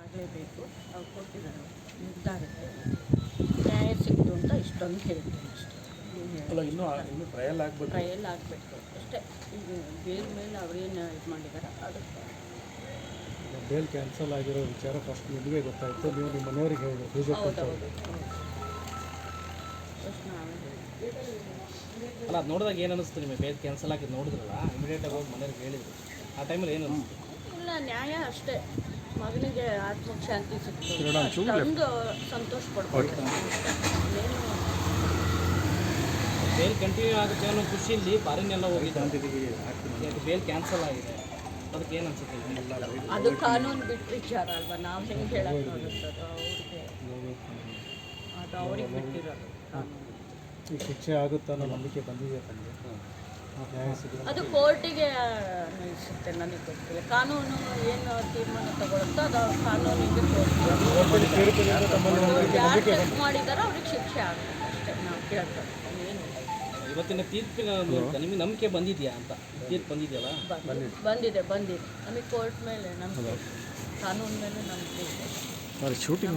ಆಗಲೇಬೇಕು ಅವ್ರು ಕೊಟ್ಟಿದ್ದಾರೆ. ನಿರ್ಧಾರಕ್ಕೆ ನ್ಯಾಯ ಸಿಕ್ತು ಅಂತ ಇಷ್ಟೊಂದು ಹೇಳ್ತೀನಿ ಅಷ್ಟೇ. ಅಲ್ಲ ಇನ್ನೂ ಇನ್ನೂ ಟ್ರಯಲ್ ಆಗಬೇಕು. ಟ್ರಯಲ್ ಆಗಬೇಕು. ಅಷ್ಟೇ. ಈಗ ಬೇರೆ ಮೇಲೆ ಅವರೇನು ಇದು ಮಾಡಿದ್ದಾರೆ ಅದಕ್ಕೆ. ಬೇಲ್ ಕ್ಯಾನ್ಸಲ್ ಆಗಿರೋ ವಿಚಾರ ಫಸ್ಟ್ ನಿಮಗೆ ಗೊತ್ತಾಯಿತು. ನೀವು ನಿಮ್ಮ ಮನೆಯವ್ರಿಗೆ ಹೇಳಿ. ಹೇಳಿದ್ವಿ. ಅಲ್ಲ ಅದು ನೋಡಿದಾಗ ಏನು ಅನಿಸ್ತು ನಿಮಗೆ? ಬೇಲ್ ಕ್ಯಾನ್ಸಲ್ ಆಗಿ ನೋಡಿದ್ರಲ್ಲ ಇಮಿಡಿಯೇಟಾಗಿ ಹೋಗಿ ಮನೆಯವ್ರಿಗೆ ಹೇಳಿದ್ರು. ಆ ಟೈಮಲ್ಲಿ ಏನು? ಇಲ್ಲ ನ್ಯಾಯ ಅಷ್ಟೇ. ಮಗನಿಗೆ ಆತ್ಮಕ್ಕೆ ಶಾಂತಿ ಸಿಗುತ್ತೆ ಅಷ್ಟೊಂದು ಸಂತೋಷ ಪಡ್ಬೋದು ಬೇಲ್ ಕಂಟಿನ್ಯೂ ಆಗುತ್ತೆ ಅನ್ನೋ ಖುಷಿಯಲ್ಲಿ ಬಾರಿನೆಲ್ಲ ಹೋಗಿದ್ದು ಅದು ಬೇಲ್ ಕ್ಯಾನ್ಸಲ್ ಆಗಿದೆ? ಅದಕ್ಕೆ ಏನು ಅನ್ಸುತ್ತೆ? ಅದು ಕಾನೂನು ಬಿಟ್ಟು ವಿಚಾರ ಅಲ್ವಾ? ನಾವು ಹೆಂಗೆ ಹೇಳಕ್ಕೆ ಅದು ಅವ್ರಿಗೆ? ಅದು ಅವ್ರಿಗೆ ಬಿಟ್ಟಿರೋದು ಶಿಕ್ಷೆ ಆಗುತ್ತೆ ಅನ್ನೋ ನಂಬಿಕೆ ಬಂದಿದೆ ಸಿಗುತ್ತೆ ಅದು ಕೋರ್ಟಿಗೆ ಅನ್ವಯಿಸುತ್ತೆ ನನಗೆ ಗೊತ್ತಿಲ್ಲ. ಕಾನೂನು ಏನು ತೀರ್ಮಾನ ತಗೊಳುತ್ತೋ ಅದು ಕಾನೂನಿಗೆ ಕೋರ್ಟ್ ಯಾರು ತಪ್ಪು ಮಾಡಿದಾರೋ ಅವ್ರಿಗೆ ಶಿಕ್ಷೆ ಆಗುತ್ತೆ ಅಷ್ಟೇ ನಾವು ಕೇಳ್ತಾರೆ ಏನು ಇವತ್ತಿನ ತೀರ್ಪಿನ ಮೂಲಕ ನಿಮಗೆ ನಂಬಿಕೆ ಬಂದಿದೆಯಾ ಅಂತ? ತೀರ್ಪು ಬಂದಿದೆಯಲ್ಲ? ಬಂದಿದೆ ಬಂದಿದೆ ಬಂದಿದೆ. ನಮಗೆ ಕೋರ್ಟ್ ಮೇಲೆ ನಂಬಿಕೆ ಕಾನೂನು ಮೇಲೆ ನಂಬಿಕೆ ಇದೆ. ಶೂಟಿಂಗ್